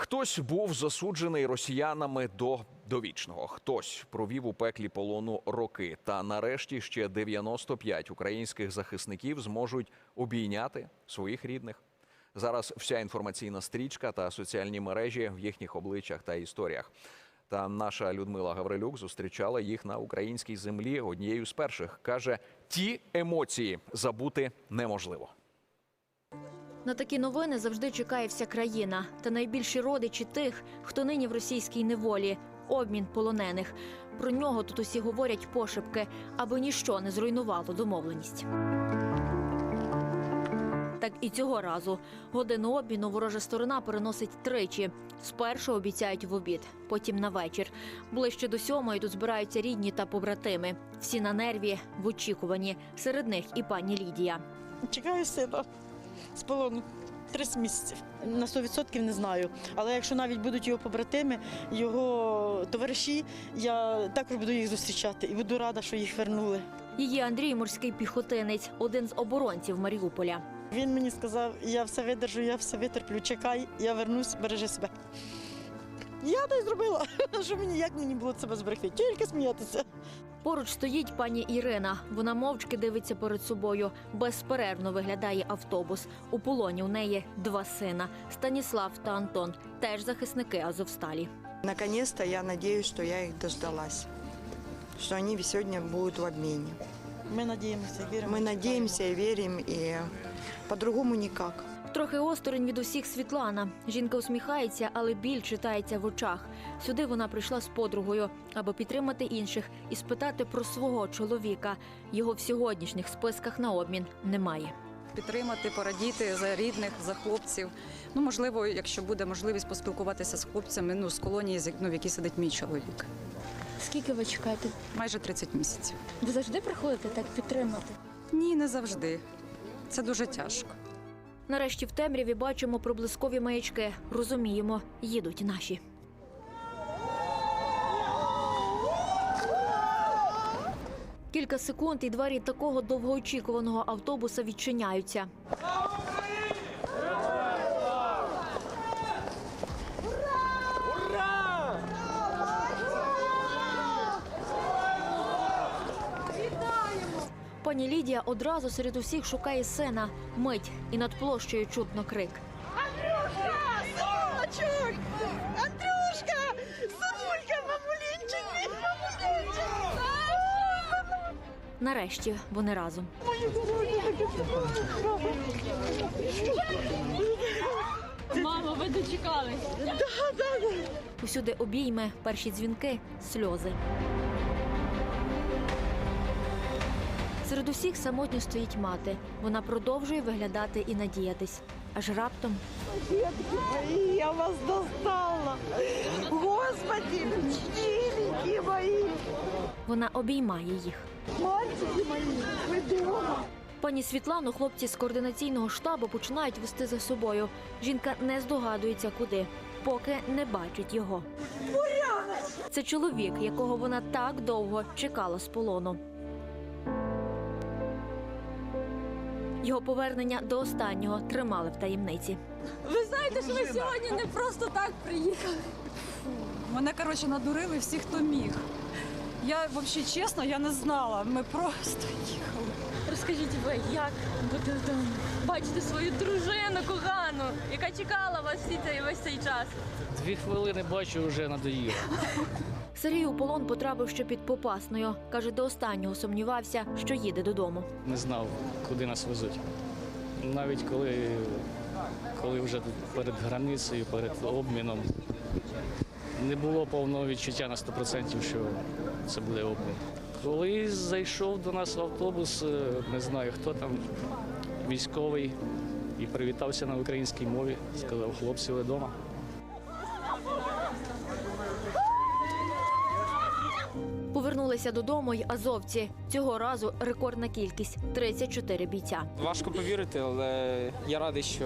Хтось був засуджений росіянами до довічного, хтось провів у пеклі полону роки. Та нарешті ще 95 українських захисників зможуть обійняти своїх рідних. Зараз вся інформаційна стрічка та соціальні мережі в їхніх обличчях та історіях. Та наша Людмила Гаврилюк зустрічала їх на українській землі однією з перших. каже: ті емоції забути неможливо. На такі новини завжди чекає вся країна. Та найбільші родичі тих, хто нині в російській неволі, обмін полонених. Про нього тут усі говорять пошепки, аби ніщо не зруйнувало домовленість. Так і цього разу годину обміну ворожа сторона переносить тричі. Спершу обіцяють в обід, потім на вечір. Ближче до сьомої тут збираються рідні та побратими. Всі на нерві, в очікуванні. Серед них і пані Лідія. Чекаю сина з полону. 30 місяців. На 100% не знаю. Але якщо навіть будуть його побратими, його товариші, я також буду їх зустрічати і буду рада, що їх вернули. Її Андрій морський піхотинець, один з оборонців Маріуполя. Він мені сказав, я все видержу, я все витерплю, чекай, я вернусь, бережи себе. Я так зробила. Що мені як мені було себе зберегти? Тільки сміятися. Поруч стоїть пані Ірина. Вона мовчки дивиться перед собою. Безперервно виглядає автобус. У полоні у неї два сина Станіслав та Антон, теж захисники Азовсталі. Наконец-то я надеюсь, что я их дождалась, что они сегодня будут в обмене. Ми надіємося, віримо. Мы надеемся и верим, и по-другому никак. Трохи осторонь від усіх Світлана. Жінка усміхається, але біль читається в очах. Сюди вона прийшла з подругою, аби підтримати інших і спитати про свого чоловіка. Його в сьогоднішніх списках на обмін немає. підтримати, порадіти за рідних, за хлопців. Ну, можливо, якщо буде можливість поспілкуватися з хлопцями ну, з колонії, ну, в якій сидить мій чоловік. Скільки ви чекаєте? Майже 30 місяців. Ви завжди приходите так підтримати? Ні, не завжди. Це дуже тяжко. Нарешті в темряві бачимо проблискові маячки. Розуміємо, їдуть наші. Кілька секунд і двері такого довгоочікуваного автобуса відчиняються. Пані Лідія одразу серед усіх шукає сина. Мить і над площею чутно крик. Синочок! Андрюшка! Синулька, мамулінчик, мамулінчик! Нарешті вони разом. Мамо, ви дочекались. Усюди обійми, перші дзвінки, сльози. Серед усіх самотньо стоїть мати. Вона продовжує виглядати і надіятись. Аж раптом Мої, я вас достала! Господи, чилики мої! вона обіймає їх. Мальчики мої, ви дома! Пані Світлану хлопці з координаційного штабу починають вести за собою. Жінка не здогадується куди, поки не бачить його. Це чоловік, якого вона так довго чекала з полону. Його повернення до останнього тримали в таємниці. Ви знаєте, що ви сьогодні не просто так приїхали. Мене, коротше, надурили всі, хто міг. Я взагалі чесно, я не знала. Ми просто їхали. Розкажіть ви, як бути вдома? Бачите свою дружину кохану, яка чекала вас всі цей весь цей час. Дві хвилини бачу, вже надоїло. Сергій у полон потрапив ще під Попасною. Каже, до останнього сумнівався, що їде додому. Не знав, куди нас везуть. Навіть коли, коли вже перед границею, перед обміном, не було повного відчуття на 100%, що це буде обмін. Коли зайшов до нас автобус, е, не знаю хто там, військовий, і привітався на українській мові, сказав, хлопці, ви вдома. Повернулися додому й азовці. Цього разу рекордна кількість 34 бійця. Важко повірити, але я радий, що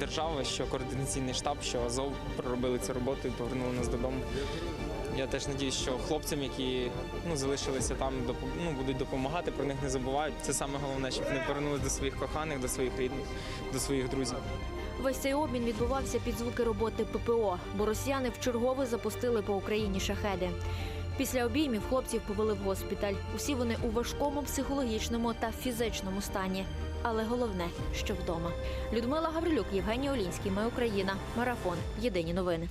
держава, що координаційний штаб, що Азов проробили цю роботу і повернули нас додому. Я теж надіюсь, що хлопцям, які ну, залишилися там, ну, будуть допомагати, про них не забувають. Це саме головне, щоб вони повернулися до своїх коханих, до своїх рідних, до своїх друзів. Весь цей обмін відбувався під звуки роботи ППО, бо росіяни вчергове запустили по Україні шахеди. Після обіймів хлопців повели в госпіталь. Усі вони у важкому психологічному та фізичному стані. Але головне, що вдома. Людмила Гаврилюк, Євгеній Олінський. Ми Україна. Марафон. Єдині новини.